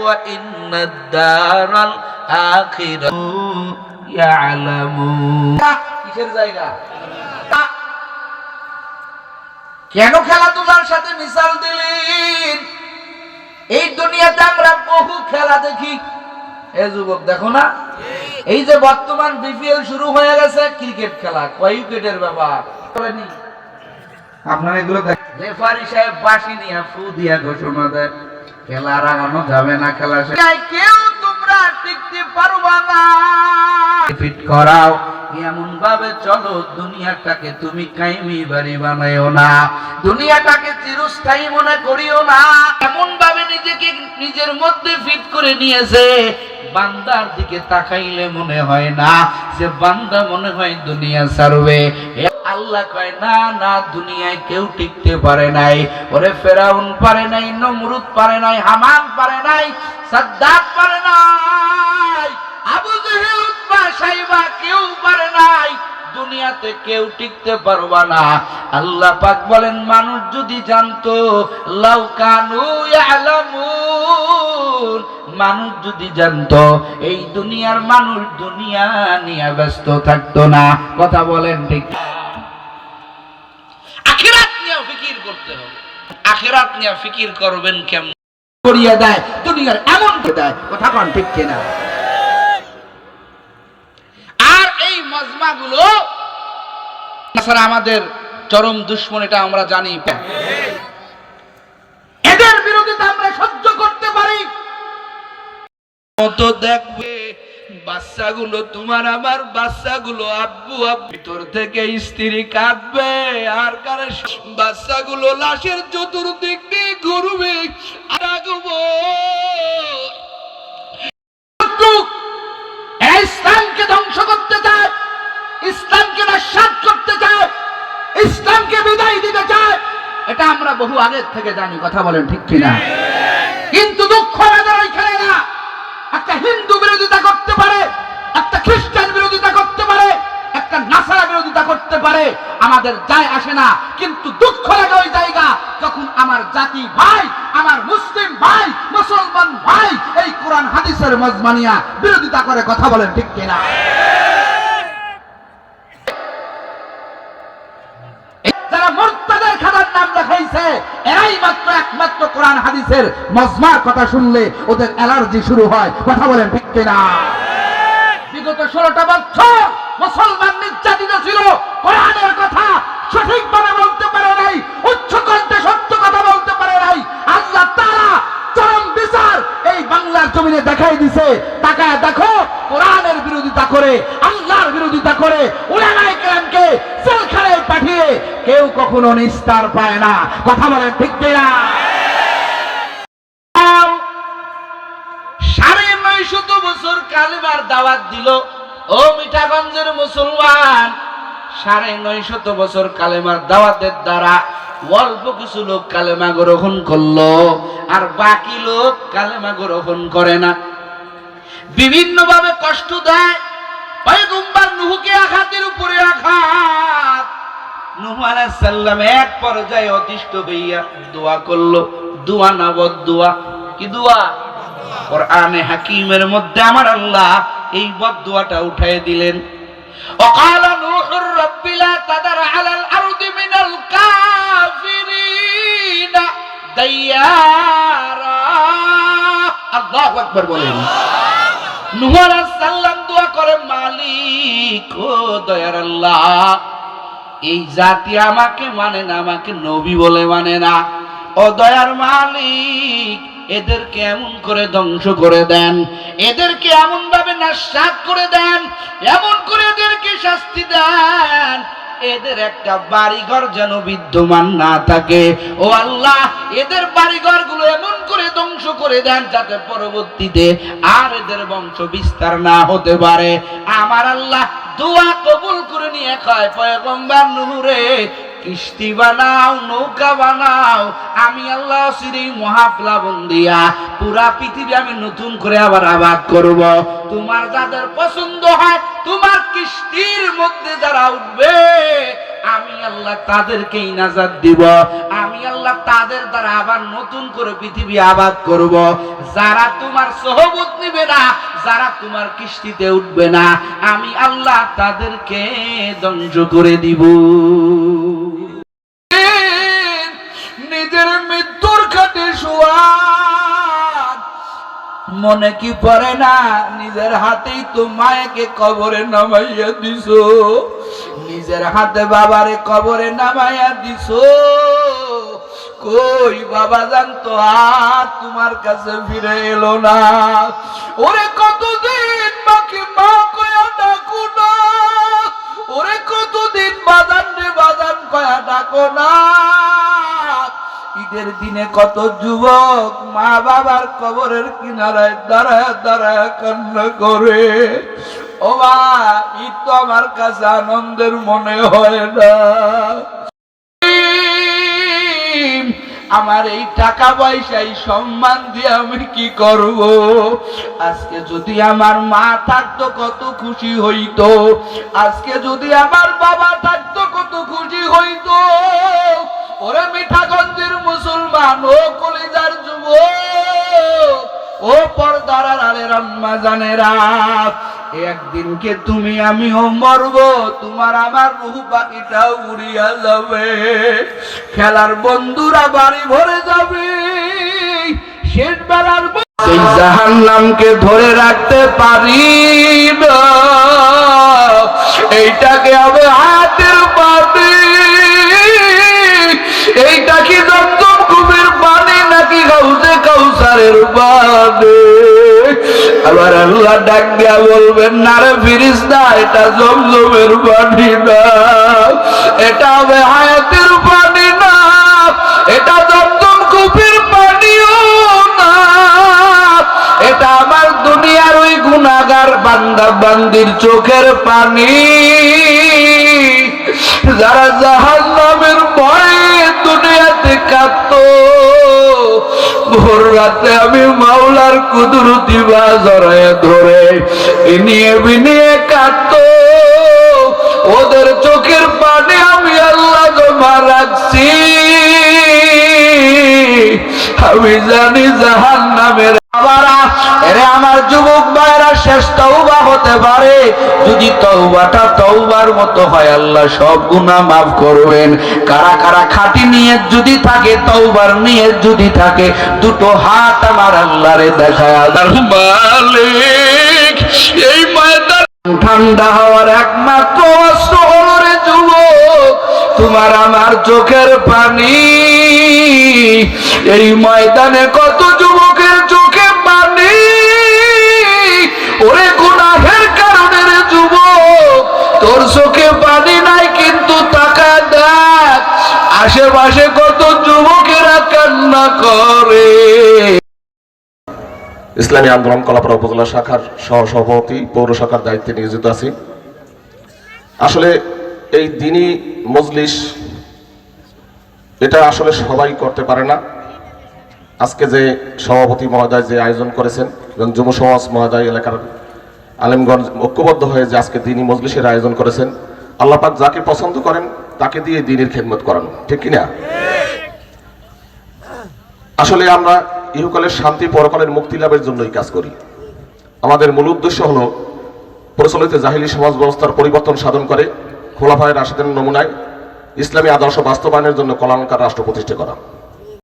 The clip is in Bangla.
وإن الدار الآخرة يعلمون কিসের জায়গা কেন খেলাধুলার সাথে মিশাল দিলেন এই দুনিয়াতে আমরা বহু খেলা দেখি এ যুবক দেখো না এই যে বর্তমান বিপিএল শুরু হয়ে গেছে ক্রিকেট খেলা কয় উইকেটের ব্যাপার করেনি? আপনারা এগুলো রেফারি সাহেব বাসি নিয়ে ফু দিয়া ঘোষণা দেয় খেলা রাগানো যাবে না খেলা কেউ তোমরা টিকতে পারবা না। ফিট করাও। এমন ভাবে চলো, দুনিয়াটাকে তুমি কাইমি বাড়ি বানাইও না। দুনিয়াটাকে চিরস্থায়ী মনে করিও না। এমন ভাবে নিজেকে নিজের মধ্যে ফিট করে নিয়েছে। বান্দার দিকে তাকাইলে মনে হয় না যে বান্দা মনে হয় দুনিয়া সারবে আল্লাহ কয়, না না, দুনিয়ায় কেউ টিকতে পারে নাই। ওরে ফেরাউন পারে নাই, নমরুদ পারে নাই হামান পারে নাই, সাদ্দাত পারে নাই, আবু জেহেল উতবা সাইবা কেউ পারে দুনিয়াতে কেউ টিকতে পারবা না। আল্লাহ পাক বলেন, মানুষ যদি জানতো, লাউ কানু ইয়ালামুন, মানুষ যদি জানতো, এই দুনিয়ার মানুষ দুনিয়া নিয়ে ব্যস্ত থাকতো না। কথা বলেন ঠিক আখিরাত নিয়ে ফিকির করতে হবে। আখিরাত নিয়ে ফিকির করবেন কেমন? করিয়া দেয়, দুনিয়ার এমন করে দেয়। কথা কন ঠিক কিনা? আর এই মজমাগুলো তাছাড়া আমাদের চরম দুশ্মন এটা আমরা জানি। এদের বিরোধিতা আমরা সহ্য করতে পারি। দেখবে বাচ্চাগুলো তোমার আমার বাচ্চাগুলো আব্বু আব্বু। ভিতর থেকে স্ত্রী কাঁদবে আর কারে বাচ্চাগুলো লাশের চতুর্দিক দিয়ে ঘুরবে রাখব ইসলামকে ধ্বংস করতে চায়। ইসলামকে নস্বাত ইসলামকে বিদায় দিতে চায়, এটা আমরা বহু আগের থেকে জানি, কথা বলেন ঠিক কিনা। কিন্তু দুঃখ আমাদের ওইখানে না। একটা হিন্দু বিরোধিতা করতে পারে, একটা খ্রিস্টান বিরোধিতা করতে পারে, একটা নাসারা বিরোধিতা করতে পারে, আমাদের যায় আসে না। কিন্তু দুঃখ লাগে ওই জায়গা, যখন আমার জাতি ভাই, আমার মুসলিম ভাই, মুসলমান ভাই এই কোরআন হাদিসের মজমানিয়া বিরোধিতা করে কথা বলেন ঠিক কিনা। এরাই মাত্র একমাত্র কোরআন হাদিসের মজমার কথা শুনলে ওদের অ্যালার্জি শুরু হয়। কথা বলেন ঠিক কিনা? বিগত ষোলোটা বছর মুসলমান নির্যাতিত ছিল। কোরআনের কথা সঠিকভাবে বলতে পারে নাই, উচ্চ কণ্ঠে সত্য কথা বলতে পারে নাই। আল্লাহ তারা চরম বিচার এই বাংলার জমিনে দেখাই দিছে। তাকায় দেখো, কোরআনের বিরোধিতা করে, আল্লাহর বিরোধিতা করে কখনো নিস্তার পায় না। কথা বলেন ঠিক কিনা? সাড়ে বছর দাওয়াত দিল। ও মিঠাগঞ্জের মুসলমান, সাড়ে বছর কালেমার দাওয়াতের দ্বারা অল্প কিছু লোক কালেমা গ্রহণ করল, আর বাকি লোক কালেমা গ্রহণ করে না। বিভিন্ন ভাবে কষ্ট দেয়, পয়গম্বর নুহুকে আঘাতের উপরে আঘাত। নুহ আলাইহিস সালাম এক পর্যায়ে অতিষ্ঠ হইয়া দোয়া করলো দোয়া না বদদোয়া কি দোয়া কোরআনে হাকিমের মধ্যে আমার আল্লাহ এই বদদোয়াটা উঠায় দিলেন وقال نوح رب لا تذر على الأرض من الكافرين ديارا الله أكبر বলেন নূহ আলাইহিস সালাম দোয়া করে মালিক ও দয়ার আল্লাহ এই জাতি আমাকে মানে না, আমাকে নবী বলে মানে না। ও দয়ার মালিক, এদেরকে এমন করে ধ্বংস করে দেন। এদেরকে এমন ভাবে নাশাত করে দেন, এমন করে এদেরকে শাস্তি দেন। এদের একটা বাড়িঘর যেন বিদ্যমান না থাকে। ও আল্লাহ, এদের বাড়িঘরগুলো এমন করে ধ্বংস করে দেন যাতে পরবর্তীতে আর এদের বংশ বিস্তার না হতে পারে। আমার আল্লাহ দোয়া কবুল করে নিয়ে কয় পয়গম্বর নুরে কিস্তি বানাও, নৌকা বানাও, আমি আল্লাহ সিরি মহাপ্লাবন দিয়া পুরা পৃথিবী আমি নতুন করে আবার আবাদ করব। তোমার যাদের পছন্দ হয়, তোমার কিস্তির মধ্যে যারা উঠবে, আমি আল্লাহ তাদেরকেই নাজাদ দিব। আমি আল্লাহ তাদের দ্বারা আবার নতুন করে পৃথিবী আবাদ করব। যারা তোমার সহবত নিবে না, যারা তোমার কিস্তিতে উঠবে না, আমি আল্লাহ তাদেরকে ধ্বংস করে দিব। মনে কি পড়ে না? নিজের হাতেই তো মায়েকে কবরে নামাইয়া দিছ। নিজের হাতে বাবারে কবরে নামাইয়া দিছ। কই বাবা জানতো আর তোমার কাছে ফিরে এলো না। ওরে কতদিন বাকি মা কয়া ডাকু না? ওরে কতদিন বাজান রে বাজান কয়া ডাকো না? ঈদের দিনে কত যুবক মা বাবার কবরের কিনারায় দাঁড়ায় দাঁড়ায় কান্না করে। ও মা ঈদ তো আমার কাছে আনন্দের মনে হয় না। আমার এই টাকা পয়সা, এই সম্মান দিয়ে আমি কি করব? আজকে যদি আমার মা থাকতো, কত খুশি হইতো। আজকে যদি আমার বাবা থাকতো, কত খুশি হইতো। ওরে মিঠাগঞ্জের মুসলমান, ও কলিজার যুব ও পর্দার আলে রাম্মা জানেরা একদিনকে তুমি, আমিও মরব, তোমার আমার রুহ পাখিটাও উড়িয়া যাবে, খেলার বন্ধুরা বাড়ি ভরে যাবে, শেষ সেই জাহান নামকে ধরে রাখতে পারি এইটাকে হবে হাতের পানি এইটা কি পানি আবার আল্লাহ বলবেন, না রে ফিরিস না এটা জমজমের পানি না। এটা হবে হায়াতের পানি না। এটা দমদম কুপির পানিও না। এটা আমার দুনিয়ার ওই গুনাগার বান্দা বান্দির চোখের পানি। যারা জাহান নামের ভয়ে দুনিয়াতে কাঁদত ভোর রাতে আমি মাওলার কুদরতি বা জড়ায় ধরে ইনিয়ে বিনিয়ে কাটত। ওদের চোখের পানি আমি আল্লাহ জমা রাখছি। আমি জানি জাহান নামের আমার যুবক ভাইরা শেষ তওবা হতে পারে। যদি তওবাটা তওবার মতো হয়, আল্লাহ সব গুনাহ মাফ করবেন। কারা কারা খাঁটি নিয়ে যদি থাকে, তওবার নিয়ে যদি থাকে, দুটো হাত আমার আল্লাহরে দেখায়। আদার মালিক, এই ময়দান ঠান্ডা হওয়ার একমাত্র অস্ত্র হলো রে যুবক। তোমার আমার চোখের পানি। এই ময়দানে কত চোখে পানি নাই, কিন্তু টাকা দেখ, আশেপাশে কত যুবকেরা কান্না করে। ইসলামী আন্দোলন কলাপাড়া উপজেলা শাখার সহ সভাপতি, পৌর শাখার দায়িত্বে নিয়োজিত আছি। আসলে এই দিনই মজলিস, এটা আসলে সবাই করতে পারে না। আজকে যে সভাপতি মহোদয় যে আয়োজন করেছেন, এবং যুব সমাজ মহোদয় এলাকার আলেমগঞ্জ ঐক্যবদ্ধ হয়ে যে আজকে দিনই মজলিসের আয়োজন করেছেন, আল্লাহ পাক যাকে পছন্দ করেন, তাকে দিয়ে দিনের খেদমত করানো। ঠিক কিনা? আসলে আমরা ইহকালের শান্তি, পরকালের মুক্তি লাভের জন্যই কাজ করি। আমাদের মূল উদ্দেশ্য হলো প্রচলিত জাহিলি সমাজ ব্যবস্থার পরিবর্তন সাধন করে, খোলাফায় রাশেদের নমুনায় ইসলামী আদর্শ বাস্তবায়নের জন্য কলাঙ্কার রাষ্ট্র প্রতিষ্ঠা করা।